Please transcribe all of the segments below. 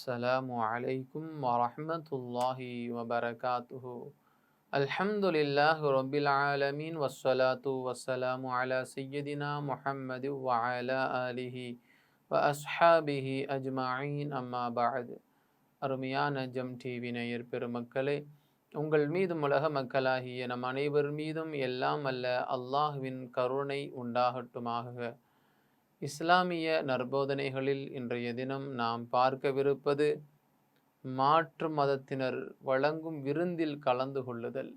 السلام عليكم ورحمة الله وبركاته الحمد لله رب العالمين والصلاة والسلام على سيدنا محمد وعلى آله وأصحابه أجمعين أما بعد அருமையான ஜம் டிவி நேயர் பெருமக்களே உங்கள் மீதும் உலக மக்களாகிய நம் அனைவர் மீதும் எல்லாம் அல்ல அல்லாஹுவின் கருணை உண்டாகட்டுமாக இஸ்லாமிய நற்போதனைகளில் இன்றைய தினம் நாம் பார்க்கவிருப்பது மாற்று மதத்தினர் வழங்கும் விருந்தில் கலந்து கொள்ளுதல்.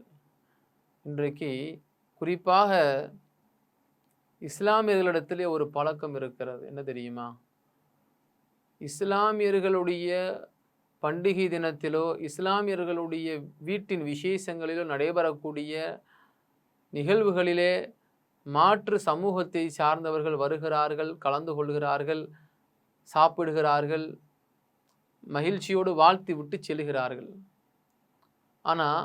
இன்றைக்கு குறிப்பாக இஸ்லாமியர்களிடத்திலே ஒரு பழக்கம் இருக்கிறது. என்ன தெரியுமா? இஸ்லாமியர்களுடைய பண்டிகை தினத்திலோ இஸ்லாமியர்களுடைய வீட்டின் விசேஷங்களிலோ நடைபெறக்கூடிய நிகழ்வுகளிலே மாற்று சமூகத்தை சார்ந்தவர்கள் வருகிறார்கள் கலந்து கொள்கிறார்கள் சாப்பிடுகிறார்கள் மகிழ்ச்சியோடு வாழ்த்தி விட்டு செல்கிறார்கள். ஆனால்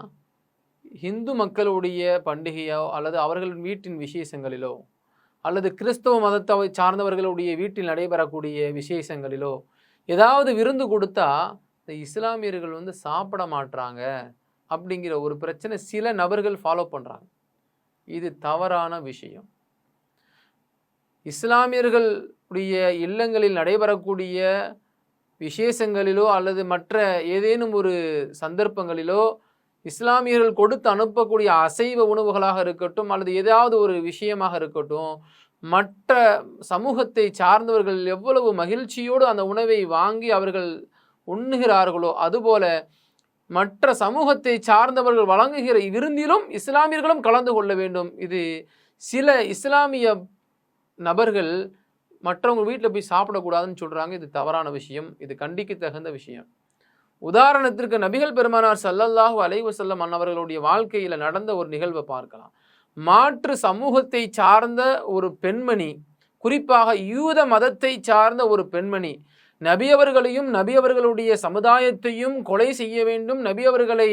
இந்து மக்களுடைய பண்டிகையோ அல்லது அவர்களின் வீட்டின் விசேஷங்களிலோ அல்லது கிறிஸ்தவ மதத்தை சார்ந்தவர்களுடைய வீட்டில் நடைபெறக்கூடிய விசேஷங்களிலோ ஏதாவது விருந்து கொடுத்தா இந்த இஸ்லாமியர்கள் வந்து சாப்பிட மாட்டுறாங்க அப்படிங்கிற ஒரு பிரச்சனை சில நபர்கள் ஃபாலோ பண்ணுறாங்க இது தவறான விஷயம். இஸ்லாமியர்களுடைய இல்லங்களில் நடைபெறக்கூடிய விசேஷங்களிலோ அல்லது மற்ற ஏதேனும் ஒரு சந்தர்ப்பங்களிலோ இஸ்லாமியர்கள் கொடுத்து அனுப்பக்கூடிய அசைவ உணவுகளாக இருக்கட்டும் அல்லது ஏதாவது ஒரு விஷயமாக இருக்கட்டும் மற்ற சமூகத்தை சார்ந்தவர்கள் எவ்வளவு மகிழ்ச்சியோடு அந்த உணவை வாங்கி அவர்கள் உண்ணுகிறார்களோ அதுபோல மற்ற சமூகத்தை சார்ந்தவர்கள் வழங்குகிற விருந்திலும் இஸ்லாமியர்களும் கலந்து கொள்ள வேண்டும். இது சில இஸ்லாமிய நபர்கள் மற்றவங்க வீட்டில் போய் சாப்பிடக்கூடாதுன்னு சொல்கிறாங்க இது தவறான விஷயம். இது கண்டிக்க தகுந்த விஷயம். உதாரணத்திற்கு நபிகள் பெருமானார் சல்லல்லாஹு அலைவசல்லம் அன்னவர்களுடைய வாழ்க்கையில் நடந்த ஒரு நிகழ்வை பார்க்கலாம். மாற்று சமூகத்தை சார்ந்த ஒரு பெண்மணி குறிப்பாக யூத மதத்தை சார்ந்த ஒரு பெண்மணி நபி அவர்களையும் நபி அவர்களுடைய சமுதாயத்தையும் கொலை செய்ய வேண்டும். நபியவர்களை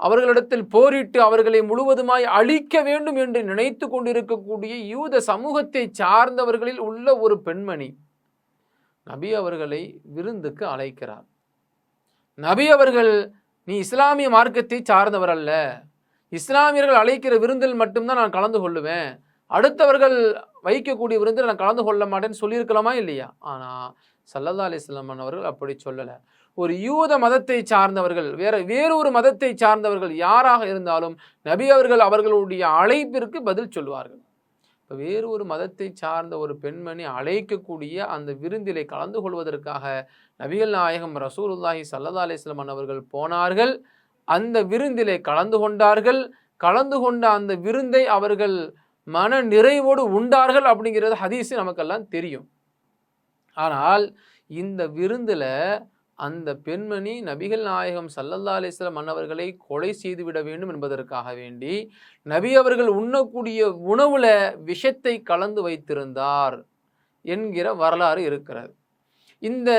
அவர்களிடத்தில் போரிட்டு அவர்களை முழுவதுமாய் அழிக்க வேண்டும் என்று நினைத்து கொண்டிருக்கக்கூடிய யூத சமூகத்தை சார்ந்தவர்களில் உள்ள ஒரு பெண்மணி நபி அவர்களை விருந்துக்கு அழைக்கிறார். நபி அவர்கள் நீ இஸ்லாமிய மார்க்கத்தை சார்ந்தவர் அல்ல. இஸ்லாமியர்கள் அழைக்கிற விருந்தில் மட்டும்தான் நான் கலந்து கொள்ளுவேன். அடுத்தவர்கள் வைக்கக்கூடிய விருந்தில் நான் கலந்து கொள்ள மாட்டேன்னு சொல்லியிருக்கலாமா இல்லையா? ஆனால் சல்லல்லா அலிஸ்லாம் அவர்கள் அப்படி சொல்லலை. ஒரு யூத மதத்தை சார்ந்தவர்கள் வேற வேறொரு மதத்தை சார்ந்தவர்கள் யாராக இருந்தாலும் நபி அவர்கள் அவர்களுடைய அழைப்பிற்கு பதில் சொல்வார்கள் இப்போ வேறு ஒரு மதத்தை சார்ந்த ஒரு பெண்மணி அழைக்கக்கூடிய அந்த விருந்திலை கலந்து கொள்வதற்காக நபிகள் நாயகம் ரசூலுல்லாஹி சல்லதா அலிஸ்லாம் அவர்கள் போனார்கள். அந்த விருந்திலே கலந்து கொண்டார்கள். கலந்து கொண்ட அந்த விருந்தை அவர்கள் மன நிறைவோடு உண்டார்கள் அப்படிங்கிறது ஹதீஸு நமக்கெல்லாம் தெரியும். ஆனால் இந்த விருந்தில் அந்த பெண்மணி நபிகள் நாயகம் சல்லல்லா அலிஸ்லாம் மன்னவர்களை கொலை செய்துவிட வேண்டும் என்பதற்காக வேண்டி நபி அவர்கள் உண்ணக்கூடிய உணவுல விஷத்தை கலந்து வைத்திருந்தார் என்கிற வரலாறு இருக்கிறது. இந்த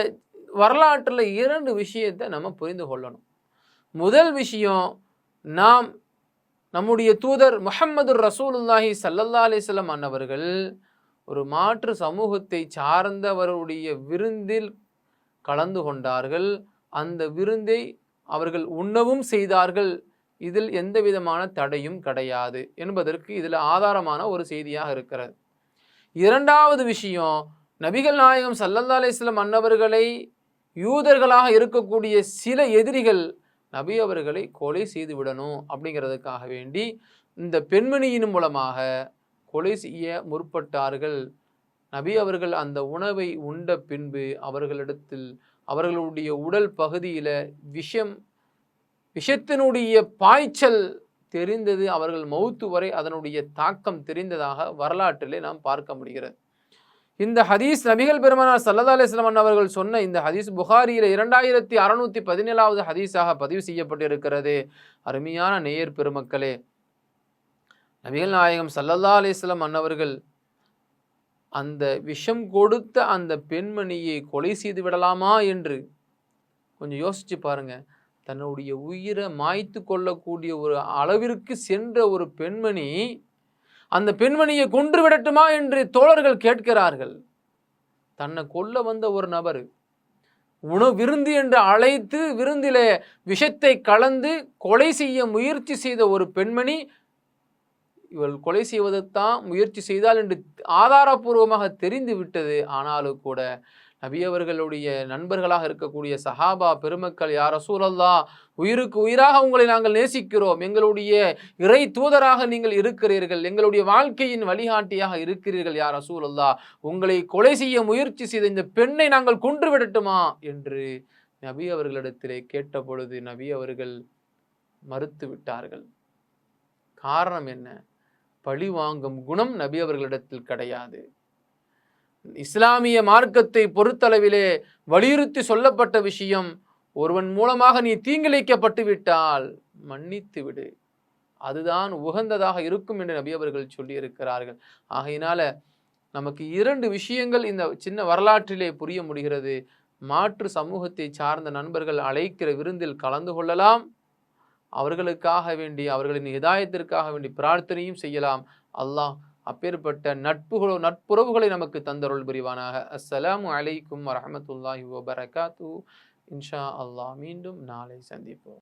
வரலாற்றில் இரண்டு விஷயத்தை நம்ம புரிந்து கொள்ளணும். முதல் விஷயம் நாம் நம்முடைய தூதர் முஹம்மது ரசூலுல்லாஹி சல்லல்லா அலிஸ்லாம் அன்னவர்கள் ஒரு மாற்று சமூகத்தை சார்ந்தவருடைய விருந்தில் கலந்து கொண்டார்கள். அந்த விருந்தை அவர்கள் உண்ணவும் செய்தார்கள். இதில் எந்த விதமான தடையும் கிடையாது என்பதற்கு இதில் ஆதாரமான ஒரு செய்தியாக இருக்கிறது. இரண்டாவது விஷயம் நபிகள் நாயகம் சல்லல்லா அலிஸ்லம் அன்னவர்களை யூதர்களாக இருக்கக்கூடிய சில எதிரிகள் நபி அவர்களை கொலை செய்து விடணும் அப்படிங்கிறதுக்காக வேண்டி இந்த பெண்மணியின் மூலமாக கொலை செய்ய முற்பட்டார்கள். நபி அவர்கள் அந்த உணவை உண்ட பின்பு அவர்களிடத்தில் அவர்களுடைய உடல் பகுதியில் விஷம் விஷத்தினுடைய பாய்ச்சல் தெரிந்தது. அவர்கள் மௌத்து வரை அதனுடைய தாக்கம் தெரிந்ததாக வரலாற்றிலே நாம் பார்க்க முடிகிறது. இந்த ஹதீஸ் நபிகள் பெருமனார் சல்லதா அலிஸ்லமன் அவர்கள் சொன்ன இந்த ஹதீஸ் புகாரியில் இரண்டாயிரத்தி அறநூற்றி பதினேழாவது ஹதீஸாக பதிவு செய்யப்பட்டிருக்கிறது. அருமையான நேயர் பெருமக்களே நபிகள் நாயகம் சல்லல்லா அலிஸ்லாம் அன்னவர்கள் அந்த விஷம் கொடுத்த அந்த பெண்மணியை கொலை செய்து விடலாமா என்று கொஞ்சம் யோசிச்சு பாருங்க. தன்னுடைய உயிரை மாய்த்து கொள்ளக்கூடிய ஒரு அளவிற்கு சென்ற ஒரு பெண்மணி அந்த பெண்மணியை கொன்று விடட்டுமா என்று தோழர்கள் கேட்கிறார்கள். தன்னை கொல்ல வந்த ஒரு நபர் உணவு விருந்து என்று அழைத்து விருந்திலே விஷத்தை கலந்து கொலை செய்ய முயற்சி செய்த ஒரு பெண்மணி இவள் கொலை செய்வதைத்தான் முயற்சி செய்தால் என்று ஆதாரபூர்வமாக தெரிந்து விட்டது. ஆனாலும் கூட நபி அவர்களுடைய நண்பர்களாக இருக்கக்கூடிய சஹாபா பெருமக்கள் யார் ரசூலல்லா உயிருக்கு உயிராக உங்களை நாங்கள் நேசிக்கிறோம். எங்களுடைய இறை தூதராக நீங்கள் இருக்கிறீர்கள். எங்களுடைய வாழ்க்கையின் வழிகாட்டியாக இருக்கிறீர்கள். யார் ரசூலல்லா உங்களை கொலை செய்ய முயற்சி செய்த இந்த பெண்ணை நாங்கள் கொன்று விடட்டுமா என்று நபி அவர்களிடத்திலே கேட்ட பொழுது நபி அவர்கள் மறுத்து விட்டார்கள். காரணம் என்ன? பழி வாங்கும் குணம் நபி அவர்களிடத்தில் கிடையாது. இஸ்லாமிய மார்க்கத்தை பொறுத்தளவிலே வலியுறுத்தி சொல்லப்பட்ட விஷயம் ஒருவன் மூலமாக நீ தீங்கிழைக்கப்பட்டு விட்டால் மன்னித்து விடு. அதுதான் உகந்ததாக இருக்கும் என்று நபி அவர்கள் சொல்லியிருக்கிறார்கள். ஆகையினால நமக்கு இரண்டு விஷயங்கள் இந்த சின்ன வரலாற்றிலே புரிய முடிகிறது. மாற்று சமூகத்தை சார்ந்த நண்பர்கள் அழைக்கிற விருந்தில் கலந்து கொள்ளலாம். அவர்களுக்காக வேண்டி அவர்களின் இதாயத்திற்காக வேண்டி பிரார்த்தனையும் செய்யலாம். அல்லாஹ் அப்பேற்பட்ட நட்புகளோ நட்புறவுகளை நமக்கு தந்தருள் புரிவானாக. அஸ்ஸலாமு அலைக்கும் வரமத்துல்லாஹி வபரகாத்து இன்ஷா அல்லாஹ் மீண்டும் நாளை சந்திப்போம்.